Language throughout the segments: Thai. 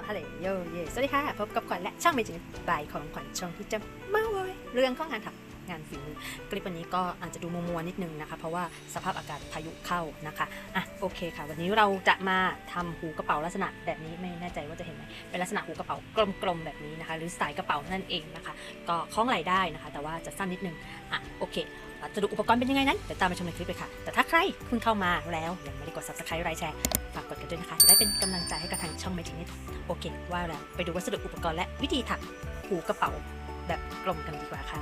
ลฮัลโหลโยเยสวัสดีค่ะ พบกับขวัญและช่องเมจิบายของขวัญช่องที่จะมาเว้ยเรื่องข้องงานถักงานฝีมือคลิปวันนี้ก็อาจจะดูมัวๆนิดนึงนะคะ เพราะว่าสภาพอากาศพายุเข้านะคะอะโอเคค่ะ วันนี้เราจะมาทำหูกระเป๋าลักษณะแบบนี้ไม่แน่ใจว่าจะเห็นไหมเป็นลักษณะหูกระเป๋ากลมๆแบบนี้นะคะ หรือสายกระเป๋านั่นเองนะคะ ก็คล้องไหลได้นะคะ แต่ว่าจะสั้นนิดนึงอะโอเค จะดูอุปกรณ์เป็นยังไงนั้นเดี๋ยวตามไปชมในคลิปเลยค่ะ แต่ถ้าใครเพิ่งเข้ามาแล้วยังไม่ได้กด subscribe ไลค์แชร์ฝากกดกันด้วยนะคะ จะได้เป็นกำลังใจให้กับทางช่องเมจินิดโอเค ว่าแล้วไปดูวัสดุอุปกรณ์และวิธีถักหูกระเป๋าแบบกลมกันดีกว่าค่ะ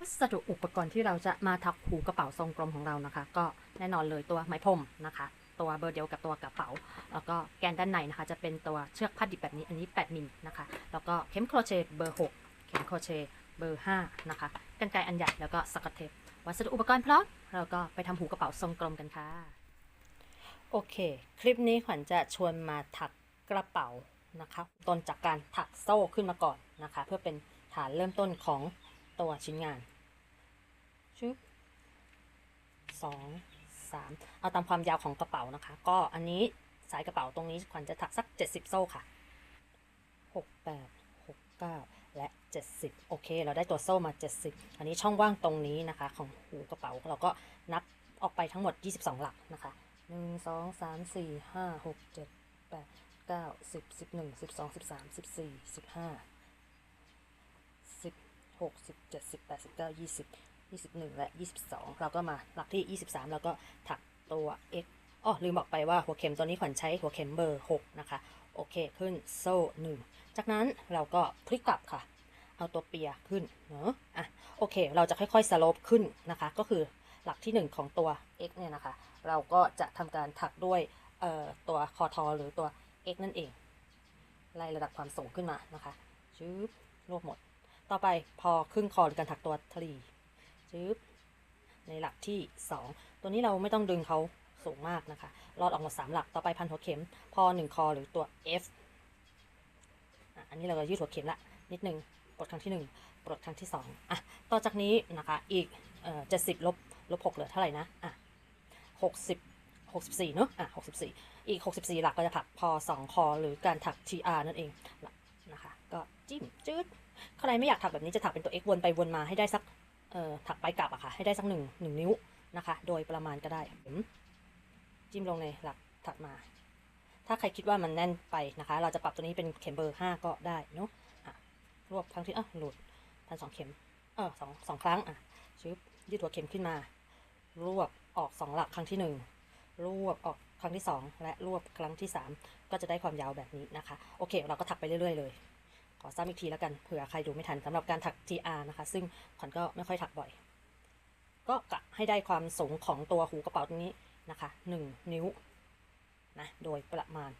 วัสดุอุปกรณ์ที่เราจะมาถักหูกระเป๋าทรงกลมของเรานะคะ ก็แน่นอนเลยตัวไม้พรมนะคะตัวเบอร์เดียวกับตัวกระเป๋า แล้วก็แกนด้านในนะคะ จะเป็นตัวเชือกพัดดิบแบบนี้ อันนี้ 8 มิลนะคะ แล้วก็เข็มโครเชต์เบอร์ 6 เข็มโครเชต์เบอร์ 5 นะคะ กันไกอันใหญ่ แล้วก็สกอตเทป วัสดุอุปกรณ์พร้อมเราก็ไปทำหูกระเป๋าทรงกลมกันค่ะ โอเค คลิปนี้ขวัญจะชวนมาถักกระเป๋านะคะต้นจากการถักโซ่ขึ้นมาก่อนนะคะ เพื่อเป็นฐานเริ่มต้นของตัวชิ้นงานชึบสองสามเอาตามความยาวของกระเป๋านะคะ ก็อันนี้สายกระเป๋าตรงนี้ขวัญจะถักสัก 70 โซ่ค่ะ 6 8 6 9 และ 70 โอเค เราได้ตัวโซ่มา 70 อันนี้ช่องว่างตรงนี้นะคะ ของหูกระเป๋าเราก็นับออกไปทั้งหมด 22 หลักนะคะหนึ่งสองสามสี่ห้าหกเจ็ดแปดเก้าสิบสิบหนึ่งสิบสองสิบสามสิบสี่สิบห้าสิบหกสิบเจ็ดสิบแปดสิบเก้ายี่สิบยี่สิบหนึ่งและยี่สิบสองเราก็มาหลักที่ยี่สิบสามเราก็ถักตัว x อ๋อลืมบอกไปว่าหัวเข็มตัวนี้ขวัญใช้หัวเข็มเบอร์หกนะคะ โอเคขึ้นโซ่หนึ่งจากนั้นเราก็พลิกกลับค่ะ เอาตัวเปียขึ้นเนอะอะโอเค เราจะค่อยๆสโลปขึ้นนะคะ ก็คือหลักที่ 1 ของตัว x เนี่ยนะคะ เราก็จะทำการถักด้วยตัวคอทอหรือตัว x นั่นเอง ไล่ระดับความสูงขึ้นมานะคะชืบรวบหมด ต่อไปพอครึ่งคอหรือการถักตัวทรีชืบในหลักที่ 2 ตัวนี้เราไม่ต้องดึงเขา สูงมากนะคะ รอดออกมาสามหลัก ต่อไปพันหัวเข็ม พอ 1 คอหรือตัว f อันนี้เราก็ยืดหัวเข็มละ นิดนึงปลดครั้งที่ 1ปลดครั้งที่ 2อะ ต่อจากนี้นะคะอีกเจ็ดสิบลบลบหกเหลือเท่าไหร่นะอะหกสิบหกสิบสี่เนอะอะหกสิบสี่อีกหกสิบสี่หลักก็จะถักพอสองคอหรือการถัก TR นั่นเองนะคะ ก็จิ้มจืดใครไม่อยากถักแบบนี้จะถักเป็นตัว x วนไปวนมาให้ได้สักเอ่อถักไปกลับอะค่ะให้ได้สักหนึ่งหนึ่งนิ้วนะคะ โดยประมาณก็ได้ จิ้มลงในหลักถัดมา ถ้าใครคิดว่ามันแน่นไปนะคะ เราจะปรับตัวนี้เป็นเข็มเบอร์ห้าก็ได้เนาะรวบครั้งที่อะหลุดพันสองเข็มเออสองสองครั้งอะชึบยืดหัวเข็มขึ้นมา รวบออกสองหลักครั้งที่หนึ่งรวบออกครั้งที่สองและรวบครั้งที่สามก็จะได้ความยาวแบบนี้นะคะ โอเค เราก็ถักไปเรื่อยๆเลยขอซ้ำอีกทีแล้วกันเผื่อใครดูไม่ทันสำหรับการถัก TR นะคะ ซึ่งขวัญก็ไม่ค่อยถักบ่อย ก็กะให้ได้ความสูงของตัวหูกระเป๋าตรงนี้ นะคะหนึ่งนิ้วนะโดยประมาณ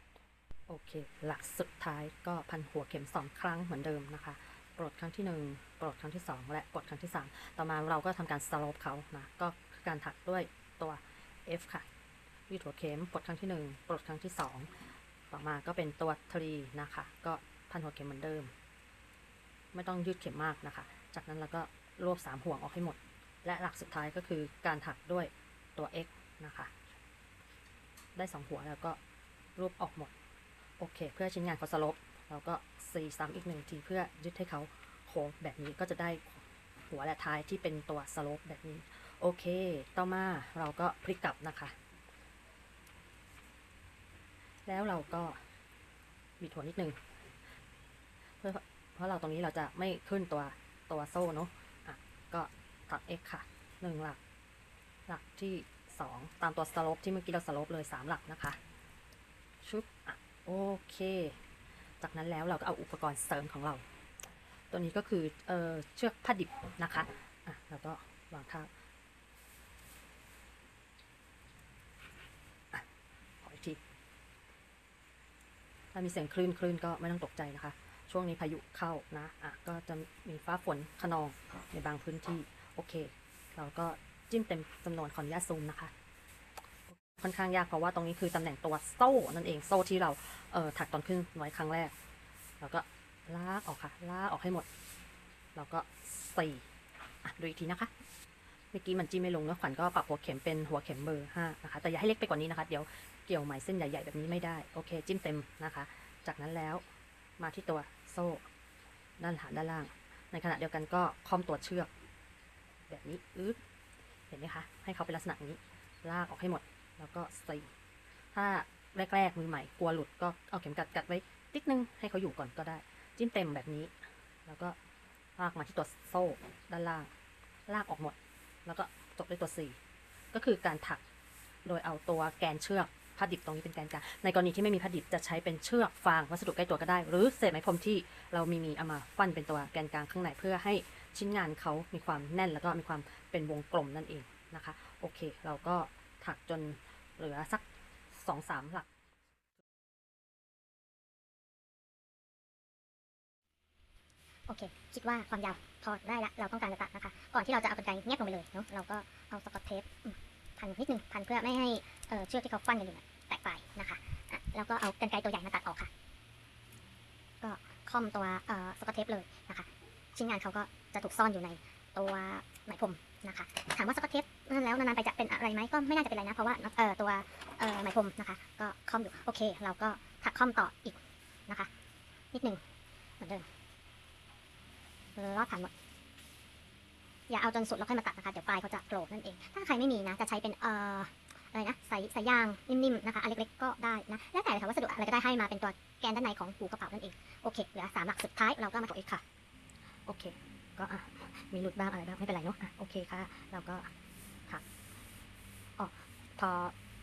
โอเค หลักสุดท้ายก็พันหัวเข็มสองครั้งเหมือนเดิมนะคะปลดครั้งที่ 1ปลดครั้งที่ 2 และกดครั้งที่ 3 ต่อมาเราก็ทำการสโลปเขานะก็การถักด้วยตัว F ค่ะยืดหัวเข็มปลดครั้งที่ 1ปลดครั้งที่ 2 ต่อมาก็เป็นตัวทรีนะคะ ก็พันหัวเข็มเหมือนเดิม ไม่ต้องยืดเข็มมากนะคะ จากนั้นเราก็รวบ3ห่วงออกให้หมด และหลักสุดท้ายก็คือการถักด้วยตัว X นะคะ ได้2หัวแล้วก็รวบออกหมด โอเค เพื่อชิ้นงานเขาสโลปเราก็ซีซ้ำอีกหนึ่งทีเพื่อยึดให้เขาโค้งแบบนี้ก็จะได้หัวและท้ายที่เป็นตัวสลปแบบนี้ โอเค ต่อมาเราก็พลิกกลับนะคะ แล้วเราก็บิดหัวนิดนึงเพื่อเพราะเราตรงนี้เราจะไม่ขึ้นตัวตัวโซ่เนาะอะก็ถัก x ค่ะหนึ่งหลัก หลักที่ สองตามตัวสโลปที่เมื่อกี้เราสโลปเลยสามหลักนะคะชุบอะโอเค จากนั้นแล้วเราก็เอาอุปกรณ์เสริมของเรา ตัวนี้ก็คือเออเชือกผ้าดิบนะคะอะแล้วก็วางท่าขออีกทีถ้ามีเสียงคลื่นคลื่นก็ไม่ต้องตกใจนะคะ ช่วงนี้พายุเข้านะอะก็จะมีฟ้าฝนขนองในบางพื้นที่ โอเค เราก็ จิ้มเต็มจำนวนขออนุญาตซูมนะคะ ค่อนข้างยากเพราะว่าตรงนี้คือตำแหน่งตัวโซ่นั่นเองโซ่ที่เราเอ่อถักตอนขึ้นไว้ครั้งแรก แล้วก็ลากออกค่ะ ลากออกให้หมด แล้วก็สี่ดูอีกทีนะคะเมื่อกี้มันจิ้มไม่ลงแล้วขวัญก็ปรับหัวเข็มเป็นหัวเข็มเบอร์ห้านะคะแต่อย่าให้เล็กไปกว่านี้นะคะเดี๋ยวเกี่ยวไหมเส้นใหญ่ๆแบบนี้ไม่ได้โอเค จิ้มเต็มนะคะ จากนั้นแล้วมาที่ตัวโซ่ ด้านฐานด้านล่าง ในขณะเดียวกันก็คล้อมตัวเชือก แบบนี้อึ๊บ ห็นไหมคะ ให้เขาเป็นลักษณะนี้ ลากออกให้หมด แล้วก็ใส่ถ้าแรกๆมือใหม่กลัวหลุดก็เอาเข็มกัดกัดไว้ติ๊กนึงให้เขาอยู่ก่อนก็ได้ จิ้มเต็มแบบนี้ แล้วก็ลากมาที่ตัวโซ่ด้านล่าง ลากออกหมด แล้วก็จบด้วยตัว4ก็คือการถักโดยเอาตัวแกนเชือกผ้าดิบตรงนี้เป็นแกนกลางในกรณีที่ไม่มีผ้าดิบจะใช้เป็นเชือกฟางวัสดุใกล้ตัวก็ได้ หรือเศษไหมพรมที่เรามีมีเอามาฟันเป็นตัวแกนกลางข้างในเพื่อให้ ชิ้นงานเขามีความแน่นแล้วก็มีความเป็นวงกลมนั่นเองนะคะ โอเค เราก็ถักจนเหลือสักสองสามหลักโอเค คิดว่าความยาวพอได้ละ เราต้องการจะตัดนะคะ ก่อนที่เราจะเอากรรไกรแงบลงไปเลยเนาะ เราก็เอาสกอตเทปพันนิดนึง พันเพื่อไม่ให้เเชือกที่เขาฟันกันอยู่แตกไปนะคะอะแล้วก็เอากรรไกรตัวใหญ่มาตัดออกค่ะ ก็ค่อมตัวสกอตเทปเลยนะคะ ชิ้นงานเขาก็จะถูกซ่อนอยู่ในตัวไหมพรมนะคะ ถามว่าสกอตเทปนั่นแล้วนานๆไปจะเป็นอะไรไหมก็ไม่น่าจะเป็นอะไรนะ เพราะว่าเออตัวเออไหมพรมนะคะ ก็ค่อมอยู่โอเค เราก็ถักค่อมต่ออีกนะคะ นิดหนึ่งเหมือนเดิมรอดผ่านหมดอย่าเอาจนสุดแล้วค่อยมาตัดนะคะ เดี๋ยวปลายเขาจะโกรธนั่นเอง ถ้าใครไม่มีนะ จะใช้เป็นเอ่ออะไรนะสายสายยางนิ่มๆนะคะอันเล็กๆก็ได้นะ แล้วแต่เลยค่ะวัสดุอะไรก็ได้ให้มาเป็นตัวแกนด้านในของหูกระเป๋านั่นเอง โอเค เหลือสามหลักสุดท้ายเราก็มาถกอีกค่ะ โอเค ก็อะมีหลุดบ้างอะไรบ้างไม่เป็นไรเนาะอะโอเคค่ะ เราก็ถักอ๋อพอ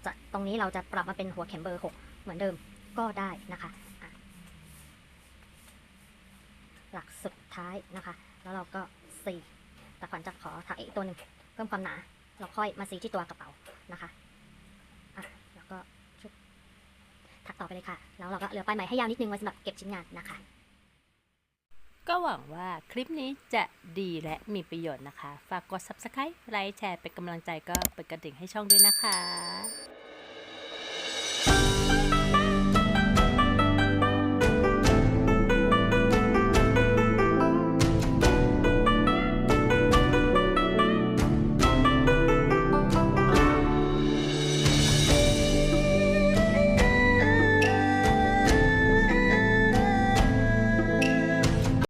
จะตรงนี้เราจะปรับมาเป็นหัวเข็มเบอร์หกเหมือนเดิมก็ได้นะคะหลักสุดท้ายนะคะ แล้วเราก็สีแต่ขวัญจะขอถักอีกตัวหนึ่งเพิ่มความหนา เราค่อยมาสีที่ตัวกระเป๋านะคะอะแล้วก็ชุบถักต่อไปเลยค่ะ แล้วเราก็เหลือปลายไหมให้ยาวนิดนึงไว้สำหรับเก็บชิ้นงานนะคะ ก็หวังว่าคลิปนี้จะดีและมีประโยชน์นะคะ ฝากกด subscribe ไลค์แชร์เป็นกำลังใจก็เปิดกระดิ่งให้ช่องด้วยนะคะ